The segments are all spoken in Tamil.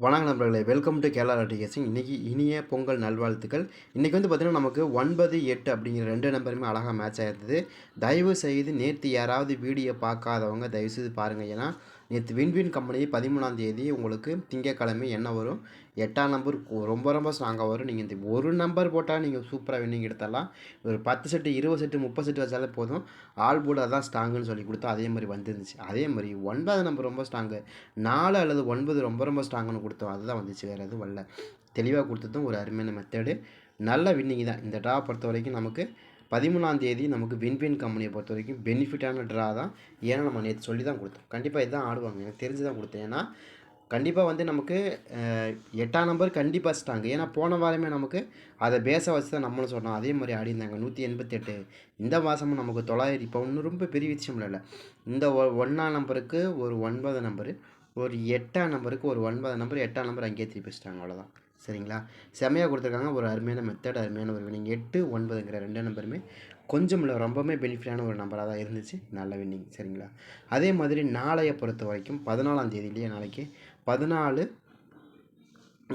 வணக்கம் நண்பர்களே வெல்கம் டு கேரளா லாட்டிகேசிங் இன்றைக்கி இனிய பொங்கல் நல்வாழ்த்துக்கள். இன்றைக்கி வந்து பார்த்திங்கன்னா நமக்கு ஒன்பது எட்டு அப்படிங்கிற ரெண்டு நம்பருமே அழகாக மேட்ச் ஆகிருந்தது தயவு செய்து நேற்று யாராவது வீடியோ பார்க்காதவங்க தயவு செய்து பாருங்கள் ஏன்னா நேற்று வின்வின் கம்பெனி பதிமூணாம் தேதி உங்களுக்கு திங்கக்கிழமை என்ன வரும்? எட்டாம் நம்பர் ரொம்ப ரொம்ப ஸ்ட்ராங்காக வரும். நீங்கள் இந்த ஒரு நம்பர் போட்டால் நீங்கள் சூப்பராக வின்னிங் எடுத்துடலாம் ஒரு பத்து செட்டு இருபது செட்டு முப்பது செட்டு வச்சாலே போதும். ஆல் போர்டு அதான் ஸ்ட்ராங்குன்னு சொல்லி கொடுத்தா அதே மாதிரி வந்துருந்துச்சு. அதே மாதிரி ஒன்பது நம்பர் ரொம்ப ஸ்ட்ராங்கு நாலு அல்லது ஒன்பது ரொம்ப ரொம்ப ஸ்ட்ராங்குன்னு கொடுத்தோம். அதுதான் வந்துச்சு. வேறு எதுவும் வரல. தெளிவாக கொடுத்ததும் ஒரு அருமையான மெத்தடு நல்ல வின்னிங் தான். இந்த ட்ரா பொறுத்த வரைக்கும் நமக்கு பதிமூணாம் தேதி நமக்கு வின்வின் கம்பெனியை பொறுத்த வரைக்கும் பெனிஃபிட்டான ட்ரா தான். ஏன்னா நம்ம நேற்று சொல்லி தான் கொடுத்தோம். கண்டிப்பாக இதுதான் ஆடுவாங்க. எனக்கு தெரிஞ்சு தான் கொடுத்தேன். ஏன்னா கண்டிப்பாக வந்து நமக்கு எட்டாம் நம்பர் கண்டிப்பாக ஸ்ட்ராங் ஏன்னா போன வாரமே நமக்கு அதை பேச வச்சு தான் நம்மளும் சொன்னோம். அதே மாதிரி ஆடி இருந்தாங்க நூற்றி எண்பத்தெட்டு. இந்த மாதமும் நமக்கு தொள்ளாயிரம். இப்போ ஒன்றும் ரொம்ப பெரிய விஷயம் இல்லை. இந்த ஒ- நம்பருக்கு ஒரு ஒன்பது நம்பரு ஒரு எட்டாம் நம்பருக்கு ஒரு ஒன்பது நம்பர் எட்டாம் நம்பர் அங்கேயே திருப்பி வச்சிட்டாங்க. அவ்வளோதான் சரிங்களா? செம்மையாக கொடுத்துருக்காங்க. ஒரு அருமையான மெத்தட் அருமையான ஒரு வினிங் எட்டு ஒன்பதுங்கிற ரெண்டு நம்பருமே கொஞ்சம் இல்லை ரொம்பவுமே பெனிஃபிட்டான ஒரு நம்பராக தான் இருந்துச்சு. நல்ல வின்னிங் சரிங்களா? அதே மாதிரி நாளைய பொறுத்த வரைக்கும் பதினாலாம் தேதியிலேயே நாளைக்கு பதினாலு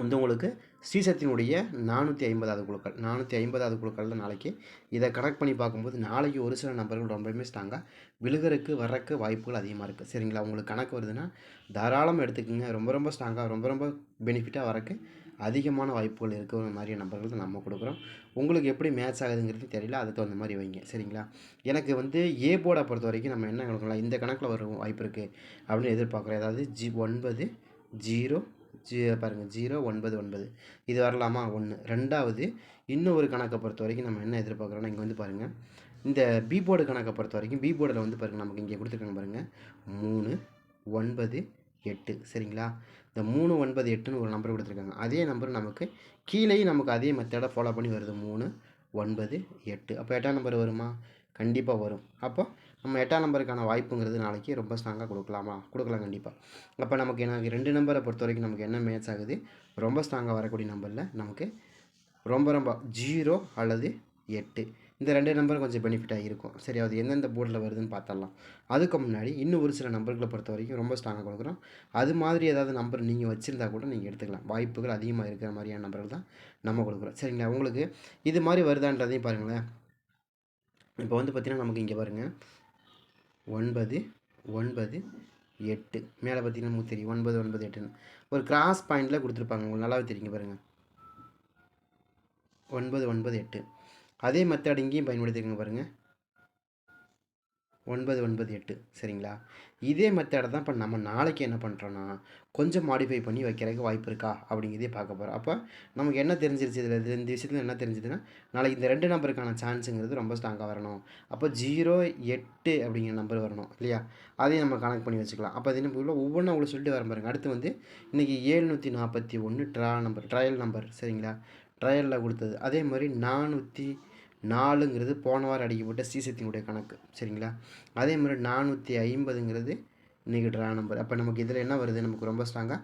வந்து உங்களுக்கு ஸ்ரீசக்தியினுடைய நானூற்றி ஐம்பதாவது குழுக்கள். நானூற்றி ஐம்பதாவது குழுக்களில் நாளைக்கு இதை கனெக்ட் பண்ணி பார்க்கும்போது நாளைக்கு ஒரு சில நம்பர்கள் ரொம்பவுமே ஸ்ட்ராங்காக விழுகிறதுக்கு வர்றக்கு வாய்ப்புகள் அதிகமாக இருக்குது சரிங்களா? உங்களுக்கு கணக்கு வருதுன்னா தாராளம் எடுத்துக்கோங்க. ரொம்ப ரொம்ப ஸ்ட்ராங்காக ரொம்ப ரொம்ப பெனிஃபிட்டாக வரக்கு அதிகமான வாய்ப்புகள் இருக்கிற மாதிரி நம்பர்கள் தான் நம்ம கொடுக்குறோம். உங்களுக்கு எப்படி மேட்ச் ஆகுதுங்கிறது தெரியல. அதுக்கு தகுந்த மாதிரி வைங்க. சரிங்களா? எனக்கு வந்து ஏ போர்டை பொறுத்த வரைக்கும் நம்ம என்ன கொடுக்கலாம்? இந்த கணக்கில் ஒரு வாய்ப்பு இருக்குது அப்படின்னு எதிர்பார்க்குறோம். அதாவது ஜி ஒன்பது ஜீரோ ஜீ பாருங்கள் ஜீரோ ஒன்பது ஒன்பது. இது வரலாமா? ஒன்று ரெண்டாவது இன்னும் ஒரு கணக்கை பொறுத்த வரைக்கும் நம்ம என்ன எதிர்பார்க்குறோம்னா இங்கே வந்து பாருங்கள் இந்த பி போர்டு கணக்கை பொறுத்த வரைக்கும் பி போர்டில் வந்து பாருங்கள் நமக்கு இங்கே கொடுத்துருக்காங்க பாருங்கள் மூணு ஒன்பது எட்டு. சரிங்களா? இந்த மூணு ஒன்பது எட்டுன்னு ஒரு நம்பர் கொடுத்துருக்காங்க. அதே நம்பர் நமக்கு கீழேயும் நமக்கு அதே மெத்தடை ஃபாலோ பண்ணி வருது. மூணு ஒன்பது எட்டு. அப்போ எட்டாம் நம்பர் வருமா? கண்டிப்பாக வரும். அப்போ நம்ம எட்டாம் நம்பருக்கான வாய்ப்புங்கிறது நாளைக்கு ரொம்ப ஸ்ட்ராங்காக கொடுக்கலாமா? கொடுக்கலாம் கண்டிப்பாக அப்போ நமக்கு எனக்கு ரெண்டு நம்பரை பொறுத்த வரைக்கும் நமக்கு என்ன மேட்ச் ஆகுது? ரொம்ப ஸ்ட்ராங்காக வரக்கூடிய நம்பரில் நமக்கு ரொம்ப ரொம்ப ஜீரோ அல்லது எட்டு. இந்த ரெண்டு நம்பர் கொஞ்சம் பெனிஃபிட்டாக இருக்கும் சரி அது எந்தெந்த போர்டில் வருதுன்னு பார்த்தரலாம் அதுக்கு முன்னாடி இன்னும் ஒரு சில நம்பர்களை பொறுத்த வரைக்கும் ரொம்ப ஸ்ட்ராங்காக கொடுக்குறோம். அது மாதிரி ஏதாவது நம்பர் நீங்கள் வச்சுருந்தா கூட நீங்கள் எடுத்துக்கலாம். வாய்ப்புகள் அதிகமாக இருக்கிற மாதிரியான நம்பர்கள் தான் நம்ம கொடுக்குறோம். சரிங்களா? உங்களுக்கு இது மாதிரி வருதான்றதையும் பாருங்களேன். இப்போ வந்து பார்த்தீங்கன்னா நமக்கு இங்கே பாருங்கள் ஒன்பது ஒன்பது எட்டு. மேலே பார்த்தீங்கன்னா நமக்கு தெரியும். ஒன்பது ஒன்பது எட்டுன்னு. ஒரு கிராஸ் பாயிண்டில் கொடுத்துருப்பாங்க. உங்களுக்கு நல்லாவே தெரியுங்க பாருங்கள் ஒன்பது ஒன்பது எட்டு. அதே மெத்தட் இங்கேயும் பயன்படுத்திக்கோங்க பாருங்கள் ஒன்பது ஒன்பது எட்டு. சரிங்களா? இதே மெத்தடை தான் இப்போ நம்ம நாளைக்கு என்ன பண்ணுறோன்னா கொஞ்சம் மாடிஃபை பண்ணி வைக்கிறதுக்கு வாய்ப்பு இருக்கா? அப்படிங்கிறதே பார்க்க போகிறோம் அப்போ நமக்கு என்ன தெரிஞ்சிருச்சு? இதில் இந்த விஷயத்தில் என்ன தெரிஞ்சதுன்னா நாளைக்கு இந்த ரெண்டு நம்பருக்கான சான்ஸுங்கிறது ரொம்ப ஸ்ட்ராங்காக வரணும். அப்போ ஜீரோ எட்டு அப்படிங்கிற நம்பர் வரணும் இல்லையா? அதையும் நம்ம கணக்கு பண்ணி வச்சுக்கலாம். அப்போ அது என்ன ஒவ்வொன்றும் அவ்வளோ சொல்லிட்டு வர பாருங்க. அடுத்து வந்து இன்றைக்கி ஏழ்நூற்றி நாற்பத்தி ஒன்று ட்ரா நம்பர் ட்ரையல் நம்பர் சரிங்களா? ட்ரையலில் கொடுத்தது. அதே மாதிரி நானூற்றி நாலுங்கிறது போன வாரம் அடிக்கப்பட்ட சீசத்தினுடைய கணக்கு சரிங்களா? அதே மாதிரி நானூற்றி ஐம்பதுங்கிறது இன்றைக்கி ட்ரா நம்பர் அப்போ நமக்கு இதில் என்ன வருது? நமக்கு ரொம்ப ஸ்ட்ராங்காக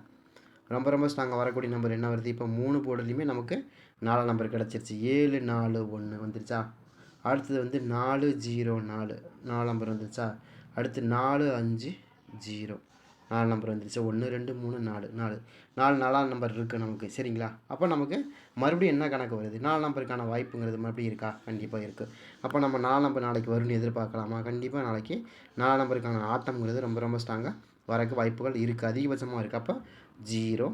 ரொம்ப ரொம்ப ஸ்ட்ராங்காக வரக்கூடிய நம்பர் என்ன வருது? இப்போ மூணு போர்டுலையுமே நமக்கு நாலாம் நம்பர் கிடச்சிருச்சு. ஏழு நாலு ஒன்று வந்துருச்சா? அடுத்தது வந்து நாலு ஜீரோ நாலு. நாலு நம்பர் வந்துருச்சா? அடுத்து நாலு அஞ்சு ஜீரோ. நாலு நம்பர் வந்துருச்சு. ஒன்று ரெண்டு மூணு நாலு. நாலு. நாலு நாலாம் நம்பர் இருக்குது நமக்கு. சரிங்களா? அப்போ நமக்கு மறுபடியும் என்ன கணக்கு வருது? நாலு நம்பருக்கான வாய்ப்புங்கிறது மறுபடியும் இருக்கா? கண்டிப்பாக இருக்குது அப்போ நம்ம நாலு நம்பர் நாளைக்கு வரும்னு எதிர்பார்க்கலாமா? கண்டிப்பாக நாளைக்கு நாலு நம்பருக்கான ஆட்டம்ங்கிறது ரொம்ப ரொம்ப ஸ்ட்ராங்காக வரக்கு வாய்ப்புகள் இருக்குது அதிகபட்சமாக இருக்குது அப்போ ஜீரோ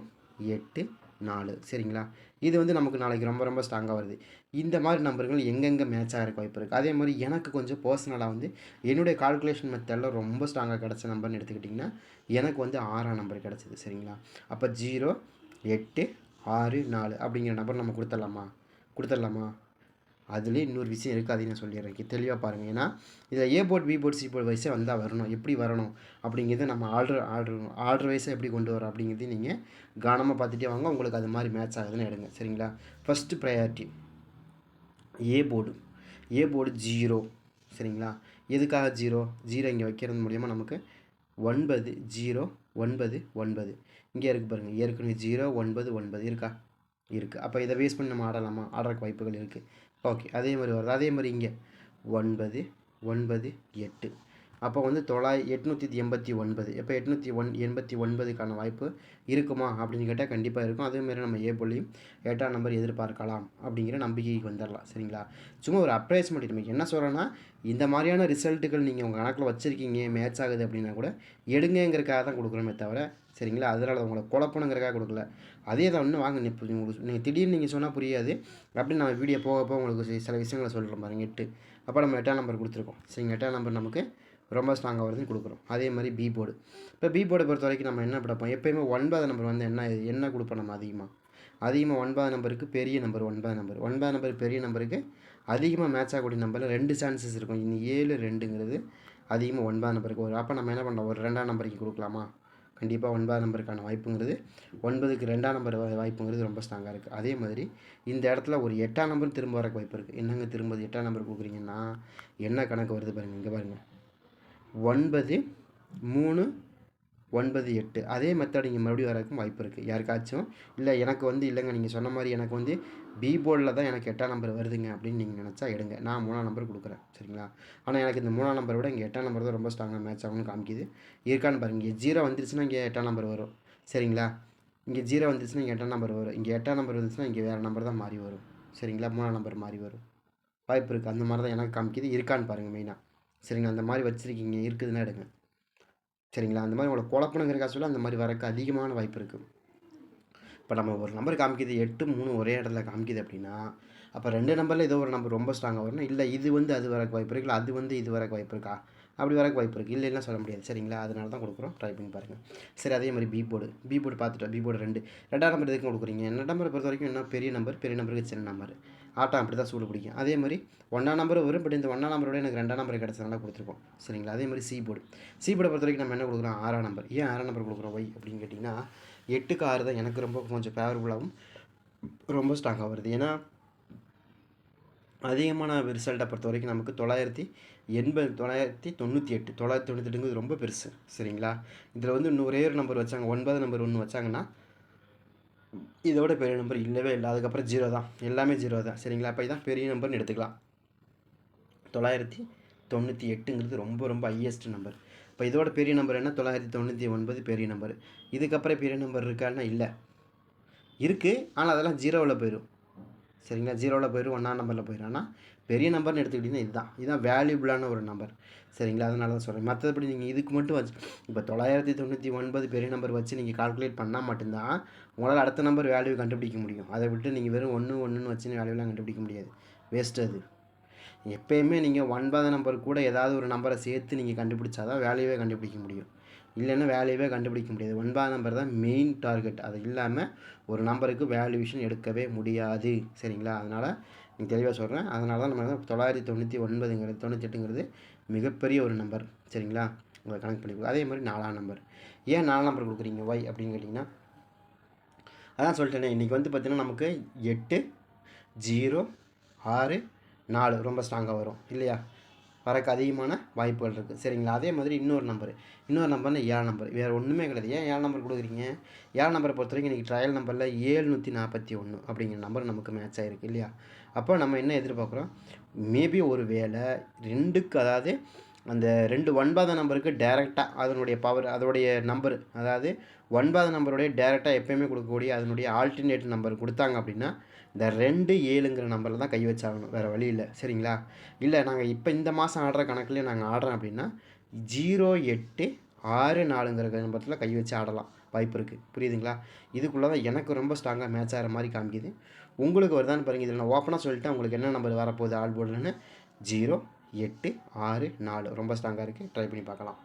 எட்டு நாலு. சரிங்களா? இது வந்து நமக்கு நாளைக்கு ரொம்ப ரொம்ப ஸ்ட்ராங்காக வருது. இந்த மாதிரி நம்பர்கள் எங்கெங்கே மேட்ச் ஆகிறக்கு வாய்ப்பு இருக்குது அதே மாதிரி எனக்கு கொஞ்சம் பர்சனலாக வந்து என்னுடைய கால்குலேஷன் மெத்தடில் ரொம்ப ஸ்ட்ராங்காக கிடச்ச நம்பர்னு எடுத்துக்கிட்டிங்கன்னா எனக்கு வந்து ஆறாம் நம்பர் கிடச்சிது. சரிங்களா? அப்போ ஜீரோ எட்டு ஆறு நாலு அப்படிங்கிற நம்பர் நம்ம கொடுத்துடலாமா? கொடுத்துடலாமா? அதுலேயே இன்னொரு விஷயம் இருக்குது அதையும் நான் சொல்லிடுறேன். தெளிவாக பாருங்கள் ஏன்னா இதில் A port B port C port வைஸே வந்தால் வரணும். எப்படி வரணும்? அப்படிங்கிறத நம்ம ஆர்டர் ஆர்டர் ஆர்டர் வைஸாக எப்படி கொண்டு வரோம் அப்படிங்கிறது நீங்கள் கவனமாக பார்த்துட்டே வாங்க. உங்களுக்கு அது மாதிரி மேட்ச் ஆகுதுன்னு எடுங்க. சரிங்களா? First priority A board A board zero சரிங்களா? எதுக்காக ஜீரோ ஜீரோ இங்கே வைக்கிறது மூலிமா நமக்கு ஒன்பது ஜீரோ ஒன்பது ஒன்பது. இங்கே இருக்குது பாருங்கள் ஏற்கனவே ஜீரோ ஒன்பது ஒன்பது இருக்கா? இருக்குது அப்போ இதை வேஸ்ட் பண்ணி நம்ம ஆடலாமா? ஆடுறக்கு வாய்ப்புகள் இருக்குது ஓகே அதே மாதிரி வருது. அதே மாதிரி இங்கே. ஒன்பது ஒன்பது எட்டு. அப்போ வந்து தொள்ளாய் எட்நூற்றி எண்பத்தி ஒன்பது. இப்போ எட்நூற்றி ஒன் எண்பத்தி ஒன்பதுக்கான வாய்ப்பு இருக்குமா அப்படின்னு கேட்டால் கண்டிப்பாக இருக்கும். அதேமாரி நம்ம ஏ எட்டாம் நம்பர் எதிர்பார்க்கலாம் அப்படிங்கிற நம்பிக்கைக்கு வந்துடலாம். சரிங்களா? சும்மா ஒரு அப்ரைஸ்மெண்ட் நம்ம என்ன சொல்கிறேன்னா இந்த மாதிரியான ரிசல்ட்டுகள் நீங்கள் உங்கள் கணக்கில் வச்சுருக்கீங்க மேட்ச் ஆகுது அப்படின்னா கூட எடுங்கங்கிறக்காக தான் கொடுக்குறோமே தவிர சரிங்களா? அதனால் உங்களை குழப்பணுங்கிறக்காக கொடுக்கல. அதே தான் ஒன்று வாங்க இப்போ உங்களுக்கு நீங்கள் திடீர்னு நீங்கள் சொன்னால் புரியாது. அப்படின்னு நம்ம வீடியோ போக போக உங்களுக்கு சில விஷயங்களை சொல்கிறோம் பாருங்க எட்டு. அப்போ நம்ம எட்டாம் நம்பர் கொடுத்துருக்கோம். சரிங்க எட்டாம் நம்பர் நமக்கு ரொம்ப ஸ்ட்ராங்காக வருதுன்னு கொடுக்குறோம். அதே மாதிரி பி போர்டு இப்போ பி போர்டை பொறுத்த வரைக்கும் நம்ம என்ன படிப்போம் எப்பயுமே ஒன்பது நம்பர் வந்து என்ன என்ன கொடுப்போம் நம்ம அதிகமாக அதிகமாக ஒன்பது நம்பருக்கு பெரிய நம்பர் ஒன்பது நம்பர் ஒன்பது நம்பர் பெரிய நம்பருக்கு அதிகமாக மேட்ச் ஆகக்கூடிய நம்பரில் ரெண்டு சான்சஸ் இருக்கும். இன்னும் ஏழு ரெண்டுங்கிறது அதிகமாக ஒன்பது நம்பருக்கு வரும். அப்போ நம்ம என்ன பண்ணலாம்? ஒரு ரெண்டாம் நம்பருக்கு கொடுக்கலாமா? கண்டிப்பாக ஒன்பதாம் நம்பருக்கான வாய்ப்புங்கிறது ஒன்பதுக்கு ரெண்டாம் நம்பர் வாய்ப்புங்கிறது ரொம்ப ஸ்ட்ராங்காக இருக்குது அதே மாதிரி இந்த இடத்துல ஒரு எட்டாம் நம்பர் திரும்ப வரக்கு வாய்ப்பு இருக்குது என்னங்க திரும்ப எட்டாம் நம்பர் கொடுக்குறீங்கன்னா என்ன கணக்கு வருது பாருங்கள் இங்கே பாருங்கள் ஒன்பது மூணு ஒன்பது எட்டு. அதே மெத்தட் இங்கே மறுபடியும் வரக்கும் வாய்ப்பு இருக்குது யாருக்காச்சும்? இல்லை எனக்கு வந்து இல்லைங்க. நீங்கள் சொன்ன மாதிரி எனக்கு வந்து பி போர்டில் தான் எனக்கு எட்டாம் நம்பர் வருதுங்க அப்படின்னு நீங்கள் நினச்சா எடுங்க. நான் மூணாம் நம்பர் கொடுக்குறேன். சரிங்களா? ஆனால் எனக்கு இந்த மூணாம் நம்பரை விட இங்கே எட்டாம் நம்பர் தான் ரொம்ப ஸ்ட்ராங்காக மேட்ச் ஆகும்னு காமிக்குது. இருக்கான்னு பாருங்க. இங்கே ஜீரோ வந்துருச்சுன்னா இங்கே எட்டாம் நம்பர் வரும். சரிங்களா? இங்கே ஜீரோ வந்துருச்சுன்னா இங்கே எட்டாம் நம்பர் வரும். இங்கே எட்டாம் நம்பர் வந்துச்சுன்னா இங்கே வேறு நம்பர் தான் மாறி வரும். சரிங்களா? மூணாம் நம்பர் மாறி வரும். வாய்ப்பு இருக்குது அந்த மாதிரி தான் எனக்கு காமிக்குது. இருக்கான்னு பாருங்கள் மெயினாக சரிங்களா? அந்த மாதிரி வச்சுருக்கீங்க இருக்குதுன்னா எடுங்க. சரிங்களா? அந்த மாதிரி உங்களை குழப்பணுங்கிறக்கா சொல்ல அந்த மாதிரி வரக்கு அதிகமான வாய்ப்பு இருக்குது இப்போ நம்ம ஒரு நம்பர் காமிக்குது எட்டு மூணு ஒரே இடத்துல காமிக்குது அப்படின்னா அப்போ ரெண்டு நம்பரில் ஏதோ ஒரு நம்பர் ரொம்ப ஸ்ட்ராங்காக வரணும் இல்லை இது வந்து அது வரக்கு வாய்ப்பு இருக்குது இல்லை அது வந்து இது வரக்கு வாய்ப்பு இருக்கா? அப்படி வரக்கு வாய்ப்பு இருக்குது இல்லைன்னா சொல்ல முடியாது. சரிங்களா? அதனால தான் கொடுக்குறோம். ட்ரை பண்ணி பாருங்கள் சரி அதே மாதிரி பி போர்டு பி போர்டு பார்த்துட்டோம். பி போர்டு ரெண்டு. ரெண்டாம் நம்பர் எதுக்கு கொடுக்குறீங்க? ரெண்டாம் நம்பரை பொறுத்த வரைக்கும் என்ன? பெரிய நம்பர் பெரிய நம்பருக்கு சின்ன நம்பர் ஆட்டம் அப்படி தான் சூடு பிடிக்கும். அதே மாதிரி ஒன்றாம் நம்பர் வரும் பட் இந்த ஒன்றாம் நம்பரோட எனக்கு ரெண்டாம் நம்பர் கிடச்சதுனால கொடுத்துருக்கோம். சரிங்களா? அதே மாதிரி சி போர்டு சி போர்டை பொறுத்த வரைக்கும் நம்ம என்ன கொடுக்குறோம்? ஆறாம் நம்பர் ஏன் ஆறாம் நம்பர் கொடுக்குறோம்? ஒய் அப்படின்னு கேட்டிங்கன்னா எட்டுக்கு ஆறு தான் எனக்கு ரொம்ப கொஞ்சம் ஃபேவரபுளாகவும் ரொம்ப ஸ்ட்ராங்காக வருது. ஏன்னா அதிகமான ரிசல்ட்டை பொறுத்த வரைக்கும் நமக்கு தொள்ளாயிரத்தி எண்பது தொள்ளாயிரத்தி தொண்ணூற்றி எட்டு தொள்ளாயிரத்தி தொண்ணூற்றி எட்டுங்கிறது ரொம்ப பெருசு. சரிங்களா? இதில் வந்து இன்னும் ஒரே ஒரு நம்பர் வச்சாங்க ஒன்பது நம்பர் ஒன்று வச்சாங்கன்னா இதோட பெரிய நம்பர் இல்லவே இல்லை. அதுக்கப்புறம் ஜீரோ தான். எல்லாமே ஜீரோ தான். சரிங்களா? அப்போ இதான் பெரிய நம்பர்னு எடுத்துக்கலாம். தொள்ளாயிரத்தி தொண்ணூற்றி எட்டுங்கிறது ரொம்ப ரொம்ப ஹையஸ்ட் நம்பர் இப்போ இதோட பெரிய நம்பர் என்ன? தொள்ளாயிரத்தி தொண்ணூற்றி ஒன்பது பெரிய நம்பர் இதுக்கப்புறம் பெரிய நம்பர் இருக்கான்னா இல்லை. இருக்குது ஆனால் அதெல்லாம் ஜீரோவில் போயிடும் சரிங்களா? ஜீரோவில் போயிடும் ஒன்றாம் நம்பரில் போயிடும் ஆனால் பெரிய நம்பர்னு எடுத்துக்கிட்டிங்கன்னா இதுதான். இதுதான் வேல்யூபிளான ஒரு நம்பர் சரிங்களா? அதனால தான் சொல்கிறேன் மற்றபடி நீங்கள் இதுக்கு மட்டும் வச்சு இப்போ தொள்ளாயிரத்தி தொண்ணூற்றி ஒன்பது பெரிய நம்பர் வச்சு நீங்கள் கால்குலேட் பண்ணால் மட்டும்தான் உங்களால் அடுத்த நம்பர் வேல்யூ கண்டுபிடிக்க முடியும். அதை விட்டு நீங்கள் வெறும் ஒன்று ஒன்றுன்னு வச்சுன்னு வேல்யூலாம் கண்டுபிடிக்க முடியாது. வேஸ்ட் அது. எப்போயுமே நீங்கள் ஒன்பது நம்பர் கூட ஏதாவது ஒரு நம்பரை சேர்த்து நீங்கள் கண்டுபிடிச்சாதான் வேல்யூவே கண்டுபிடிக்க முடியும். இல்லைன்னா வேல்யூவே கண்டுபிடிக்க முடியாது. ஒன்பதாம் நம்பர் தான் மெயின் டார்கெட் அது இல்லாமல் ஒரு நம்பருக்கு வேல்யூவேஷன் எடுக்கவே முடியாது. சரிங்களா? அதனால் நீங்கள் தெளிவாக சொல்கிறேன் அதனால தான் நம்ம தொள்ளாயிரத்தி தொண்ணூற்றி ஒன்பதுங்கிறது தொண்ணூத்தெட்டுங்கிறது மிகப்பெரிய ஒரு நம்பர். சரிங்களா? உங்களை கணக்கு பண்ணி அதே மாதிரி நாலாம் நம்பர். ஏன் நாலாம் நம்பர் கொடுக்குறீங்க? ஒய் அப்படின்னு கேட்டிங்கன்னா அதான் சொல்லிட்டேனே. இன்றைக்கி வந்து பார்த்திங்கன்னா நமக்கு எட்டு ஜீரோ ஆறு நாலு ரொம்ப ஸ்ட்ராங்காக வரும். இல்லையா? வரக்கு அதிகமான வாய்ப்புகள் இருக்குது சரிங்களா? அதே மாதிரி இன்னொரு நம்பர். இன்னொரு நம்பர்னா ஏழு நம்பர். வேறு ஒன்றுமே கிடையாது. ஏன் ஏழு நம்பர் கொடுக்குறீங்க? ஏழு நம்பரை பொறுத்த வரைக்கும் இன்றைக்கி ட்ரையல் நம்பரில் ஏழ்நூற்றி நாற்பத்தி ஒன்று அப்படிங்கிற நம்பர் நமக்கு மேட்ச் ஆகிருக்கு இல்லையா? அப்போ நம்ம என்ன எதிர்பார்க்குறோம்? மேபி ஒரு வேளை ரெண்டுக்கு அதாவது அந்த ரெண்டு ஒன்பதாம் நம்பருக்கு டேரெக்டாக அதனுடைய பவர் அதோடைய நம்பர் அதாவது ஒன்பதாம் நம்பருடைய டேரெக்டாக எப்பயுமே கொடுக்கக்கூடிய அதனுடைய ஆல்டர்னேட் நம்பர் கொடுத்தாங்க அப்படின்னா இந்த ரெண்டு ஏழுங்கிற நம்பரில் தான் கை வச்சாகணும். வேறு வழி இல்லை. சரிங்களா? இல்லை நாங்கள் இப்போ இந்த மாதம் ஆடுற கணக்குலேயே நாங்கள் ஆடுறோம் அப்படின்னா ஜீரோ எட்டு ஆறு நாலுங்கிற நம்பரத்தில் கை வச்சு ஆடலாம். வாய்ப்பு இருக்குது புரியுதுங்களா? இதுக்குள்ளே தான் எனக்கு ரொம்ப ஸ்ட்ராங்காக மேட்ச் ஆகிற மாதிரி காமிக்குது. உங்களுக்கு வருதான்னு பாருங்கள் இதில் நான் ஓப்பனாக சொல்லிட்டேன். உங்களுக்கு என்ன நம்பர் வரப்போகுது? ஆல் போர்டுன்னு ஜீரோ எட்டு ஆறு நாலு. ரொம்ப ஸ்ட்ராங்காக இருக்குது ட்ரை பண்ணி பார்க்கலாம்.